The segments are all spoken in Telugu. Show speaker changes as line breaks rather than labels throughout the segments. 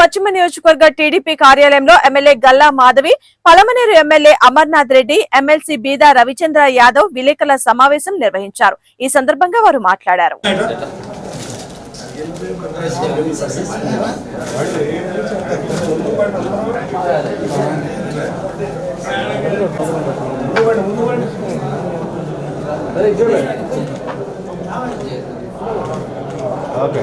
పశ్చిమ నియోజకవర్గ టీడీపీ కార్యాలయంలో MLA Galla Madhavi Palamaneru MLA Amarnath Reddy MLC Beeda Ravichandra Yadav విలేకరుల సమావేశం నిర్వహించారు. ఈ సందర్భంగా వారు మాట్లాడారు.
ఓకే.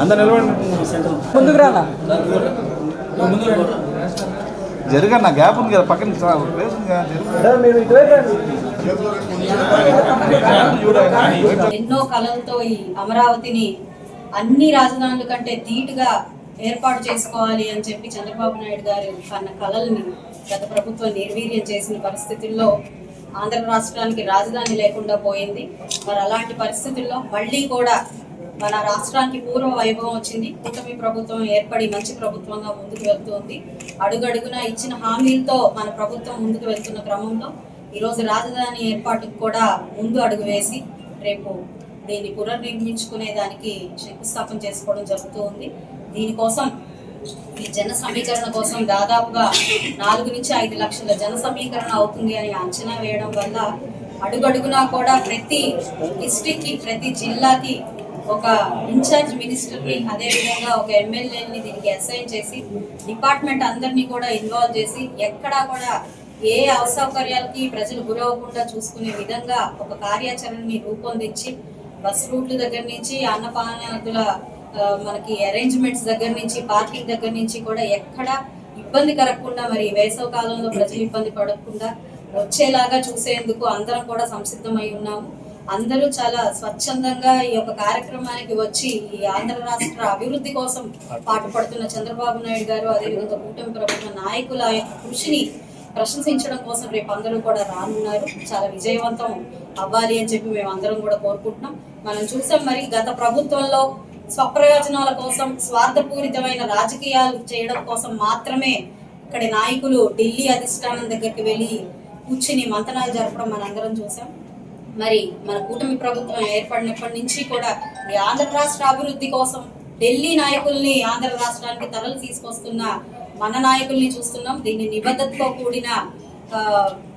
అందరు నిలవండి
ముందుకు రానా?
జరగన్న గ్యాప్ ఉంది కదా పక్కన ప్లేస్ జరుగు.
ఎన్నో కళలతో ఈ అమరావతిని అన్ని రాజధానుల కంటే ధీటుగా ఏర్పాటు చేసుకోవాలి అని చెప్పి చంద్రబాబు నాయుడు గారు కన్న కళల్ని గత ప్రభుత్వం నిర్వీర్యం చేసిన పరిస్థితుల్లో ఆంధ్ర రాష్ట్రానికి రాజధాని లేకుండా పోయింది. మరి అలాంటి పరిస్థితుల్లో మళ్ళీ కూడా మన రాష్ట్రానికి పూర్వ వైభవం వచ్చింది. కూటమి ప్రభుత్వం ఏర్పడి మంచి ప్రభుత్వంగా ముందుకు వెళ్తుంది. అడుగడుగున ఇచ్చిన హామీలతో మన ప్రభుత్వం ముందుకు వెళ్తున్న క్రమంలో ఈరోజు రాజధాని ఏర్పాటుకు కూడా ముందు అడుగు వేసి రేపు దీన్ని పునర్నిర్మించుకునే దానికి శంకుస్థాపన చేసుకోవడం జరుగుతూ ఉంది దీనికోసం ఈ జన సమీకరణ కోసం దాదాపుగా నాలుగు నుంచి ఐదు లక్షల జన సమీకరణ అవుతుంది అని అంచనా వేయడం వల్ల అడుగడుగునా కూడా ప్రతి డిస్టిక్కి ప్రతి జిల్లాకి ఒక ఇన్ఛార్జ్ మినిస్టర్ని అదేవిధంగా అదే విధంగా ఒక ఎమ్మెల్యేని దీనికి అసైన్ చేసి డిపార్ట్మెంట్ అందరినీ కూడా ఇన్వాల్వ్ చేసి ఎక్కడా కూడా ఏ అసౌకర్యాలకి ప్రజలు గురవ్వకుండా చూసుకునే విధంగా ఒక కార్యాచరణని రూపొందించి బస్ రూట్ల దగ్గర నుంచి అన్నపానాదుల మనకి అరేంజ్మెంట్స్ దగ్గర నుంచి పార్కింగ్ దగ్గర నుంచి కూడా ఎక్కడ ఇబ్బంది కలగకుండా మరి వేసవ కాలంలో ప్రజలు ఇబ్బంది పడకుండా వచ్చేలాగా చూసేందుకు అందరం కూడా సంసిద్ధమై ఉన్నాము. అందరూ చాలా స్వచ్ఛందంగా ఈ యొక్క కార్యక్రమానికి వచ్చి ఈ ఆంధ్ర రాష్ట్ర అభివృద్ధి కోసం పాటుపడుతున్న చంద్రబాబు నాయుడు గారు అదేవిధంగా కూటమి ప్రభుత్వ నాయకుల యొక్క కృషిని ప్రశంసించడం కోసం రేపు అందరూ కూడా రానున్నారు. చాలా విజయవంతం అవ్వాలి అని చెప్పి మేము అందరం కూడా కోరుకుంటున్నాం. మనం చూసాం మరి గత ప్రభుత్వంలో స్వప్రయోజనాల కోసం స్వార్థపూరితమైన రాజకీయాలు చేయడం కోసం మాత్రమే ఇక్కడి నాయకులు ఢిల్లీ అధిష్టానం దగ్గరికి వెళ్ళి కూర్చుని మంతనాలు జరపడం మనందరం చూసాం మరి మన కూటమి ప్రభుత్వం ఏర్పడినప్పటి నుంచి కూడా ఈ ఆంధ్ర రాష్ట్ర అభివృద్ధి కోసం ఢిల్లీ నాయకుల్ని ఆంధ్ర రాష్ట్రానికి తరలి తీసుకొస్తున్న మన నాయకుల్ని చూస్తున్నాం. దీన్ని నిబద్ధతతో కూడిన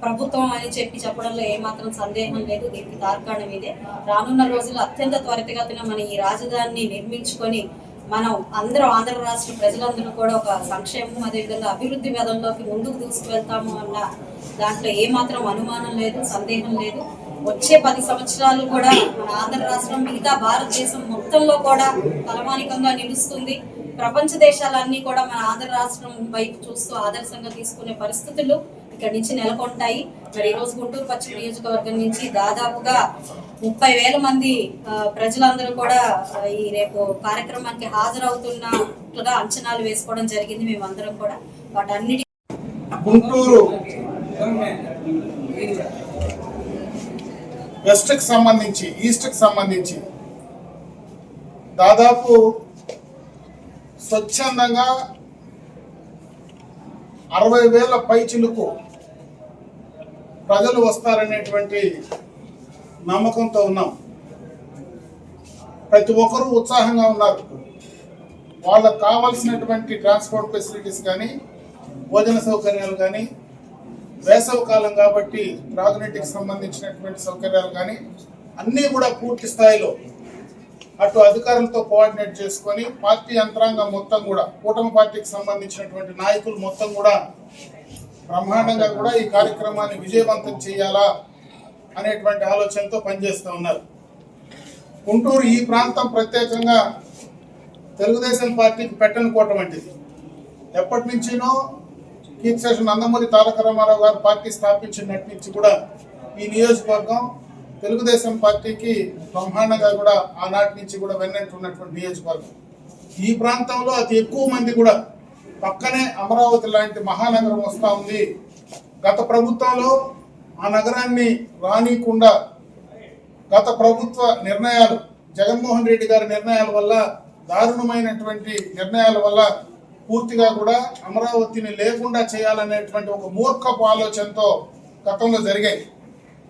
ప్రభుత్వం అని చెప్పి చెప్పడంలో ఏమాత్రం సందేహం లేదు. దీనికి తార్కాణం ఇదే. రానున్న రోజుల్లో అత్యంత త్వరితగతిన మన ఈ రాజధానిని నిర్మించుకొని మనం అందరం ఆంధ్ర రాష్ట్ర ప్రజలందరూ కూడా ఒక సంక్షేమం అదేవిధంగా అభివృద్ధి పదంలోకి ముందుకు తీసుకువెళ్తాము అన్న దాంట్లో ఏమాత్రం అనుమానం లేదు సందేహం లేదు. వచ్చే పది సంవత్సరాలు కూడా మన ఆంధ్ర రాష్ట్రం మిగతా భారతదేశం మొత్తంలో కూడా తలమానికంగా నిలుస్తుంది. ప్రపంచ దేశాలన్నీ కూడా మన ఆంధ్ర రాష్ట్రం వైపు చూస్తూ ఆదర్శంగా తీసుకునే పరిస్థితులు. ఇక్కడి నుంచి నెలకొంటాయి. మరి ఈ రోజు గుంటూరు పశ్చిమ నియోజకవర్గం నుంచి దాదాపుగా ముప్పై వేల మంది ప్రజలందరూ కూడా ఈ రేపు కార్యక్రమానికి హాజరవుతున్నట్లుగా అంచనాలు వేసుకోవడం జరిగింది మేమందరం కూడా. వాటన్నిటి
గుంటూరు వెస్ట్కి సంబంధించి ఈస్ట్కి సంబంధించి దాదాపు స్వచ్ఛందంగా అరవై వేల పైచిలుకు ప్రజలు వస్తారనేటువంటి నమ్మకంతో ఉన్నాం. ప్రతి ఒక్కరూ ఉత్సాహంగా ఉన్నారు. వాళ్ళకు కావాల్సినటువంటి ట్రాన్స్పోర్ట్ ఫెసిలిటీస్ కానీ భోజన సౌకర్యాలు కానీ వేసవి కాలం కాబట్టి త్రాగునీటికి సంబంధించినటువంటి సౌకర్యాలు కానీ అన్నీ కూడా పూర్తి స్థాయిలో అటు అధికారులతో కోఆర్డినేట్ చేసుకొని పార్టీ యంత్రాంగం మొత్తం కూడా కూటమి పార్టీకి సంబంధించినటువంటి నాయకులు మొత్తం కూడా బ్రహ్మాండంగా కూడా ఈ కార్యక్రమాన్ని విజయవంతం చేయాలా అనేటువంటి ఆలోచనతో పనిచేస్తూ ఉన్నారు. గుంటూరు ఈ ప్రాంతం ప్రత్యేకంగా తెలుగుదేశం పార్టీకి పెట్టని కోట వంటిది. ఎప్పటి నుంచినో కీర్తిశేషు నందమూరి తారక రామారావు గారు పార్టీ స్థాపించినటి నుంచి కూడా ఈ నియోజకవర్గం తెలుగుదేశం పార్టీకి బ్రహ్మాండంగా కూడా ఆనాటి నుంచి కూడా వెన్నట్టున్నటువంటి నియోజకవర్గం. ఈ ప్రాంతంలో అతి ఎక్కువ మంది కూడా పక్కనే అమరావతి లాంటి మహానగరం వస్తూ ఉంది. గత ప్రభుత్వంలో ఆ నగరాన్ని రానియకుండా గత ప్రభుత్వ నిర్ణయాలు జగన్మోహన్ రెడ్డి గారి నిర్ణయాల వల్ల దారుణమైనటువంటి నిర్ణయాల వల్ల పూర్తిగా కూడా అమరావతిని లేకుండా చేయాలనేటువంటి ఒక మూర్ఖపు ఆలోచనతో గతంలో జరిగాయి.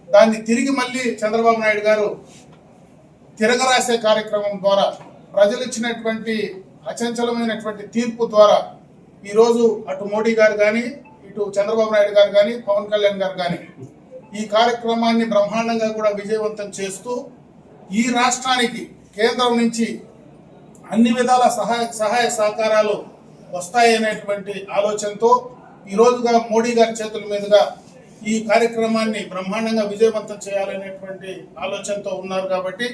దాన్ని తిరిగి మళ్ళీ చంద్రబాబు నాయుడు గారు తిరగరాసే కార్యక్రమం ద్వారా ప్రజలు ఇచ్చినటువంటి అచంచలమైనటువంటి తీర్పు ద్వారా ఈరోజు అటు మోడీ గారు కానీ ఇటు చంద్రబాబు నాయుడు గారు కానీ పవన్ కళ్యాణ్ గారు కానీ ఈ కార్యక్రమాన్ని బ్రహ్మాండంగా కూడా విజయవంతం చేస్తూ ఈ రాష్ట్రానికి కేంద్రం నుంచి అన్ని విధాల సహాయ సహాయ సహకారాలు వస్తాయనేటువంటి ఆలోచనతో ఈ రోజుగా మోడీ గారి చేతుల మీదుగా ఈ కార్యక్రమాన్ని బ్రహ్మాండంగా విజయవంతం చేయాలనేటువంటి ఆలోచనతో ఉన్నారు కాబట్టి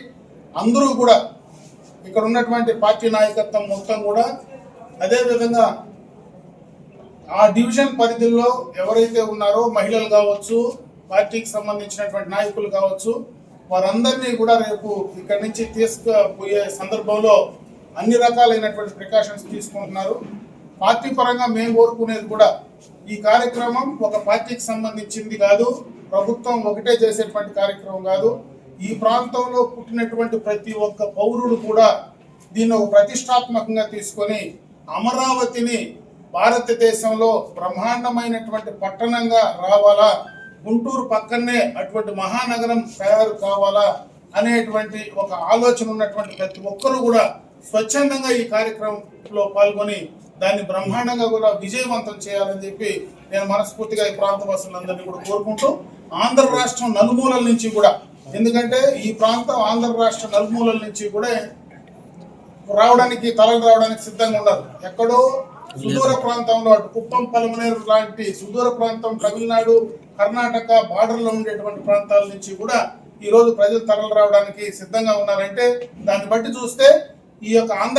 అందరూ కూడా ఇక్కడ ఉన్నటువంటి పార్టీ నాయకత్వం మొత్తం కూడా అదేవిధంగా ఆ డివిజన్ పరిధిలో ఎవరైతే ఉన్నారో మహిళలు కావచ్చు పార్టీకి సంబంధించినటువంటి నాయకులు కావచ్చు వారందరినీ కూడా రేపు ఇక్కడి నుంచి తీసుకుపోయే సందర్భంలో అన్ని రకాలైనటువంటి ప్రికాషన్స్ తీసుకుంటున్నారు. పార్టీ పరంగా మేము కోరుకునేది కూడా ఈ కార్యక్రమం ఒక పార్టీకి సంబంధించింది కాదు ప్రభుత్వం ఒకటే చేసేటువంటి కార్యక్రమం కాదు. ఈ ప్రాంతంలో పుట్టినటువంటి ప్రతి ఒక్క పౌరుడు కూడా దీన్ని ఒక ప్రతిష్టాత్మకంగా తీసుకొని అమరావతిని భారతదేశంలో బ్రహ్మాండమైనటువంటి పట్టణంగా రావాలా? గుంటూరు పక్కనే అటువంటి మహానగరం తయారు కావాలా? అనేటువంటి ఒక ఆలోచన ఉన్నటువంటి ప్రతి ఒక్కరూ కూడా స్వచ్ఛందంగా ఈ కార్యక్రమంలో పాల్గొని దాన్ని బ్రహ్మాండంగా కూడా విజయవంతం చేయాలని చెప్పి నేను మనస్ఫూర్తిగా ఈ ప్రాంత వాసులందరినీ కూడా కోరుకుంటూ ఆంధ్ర రాష్ట్రం నలుమూలల నుంచి కూడా ఎందుకంటే ఈ ప్రాంతం ఆంధ్ర రాష్ట్ర నలుమూలల నుంచి కూడా రావడానికి తలలు రావడానికి సిద్ధంగా ఉండదు ఎక్కడో సుదూర ప్రాంతంలో అటు కుప్పం పలమనేరు లాంటి సుదూర ప్రాంతం తమిళనాడు కర్ణాటక బార్డర్లో ఉండేటువంటి ప్రాంతాల నుంచి కూడా ఈ రోజు ప్రజలు తరలి రావడానికి సిద్ధంగా ఉన్నారంటే దాన్ని బట్టి చూస్తే ఈ యొక్క ఆంధ్ర